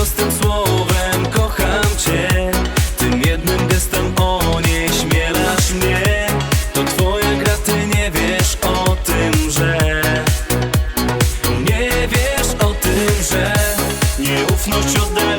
prostym słowem kocham cię. Tym jednym gestem onieśmielasz mnie. To twoja gra, ty nie wiesz o tym, że Nie wiesz o tym, że Nieufność oddaje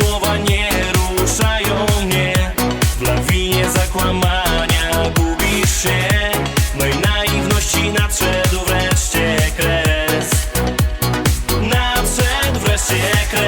słowa nie ruszają mnie. W lawinie zakłamania gubisz się. No i naiwności nadszedł wreszcie kres. Nadszedł wreszcie kres.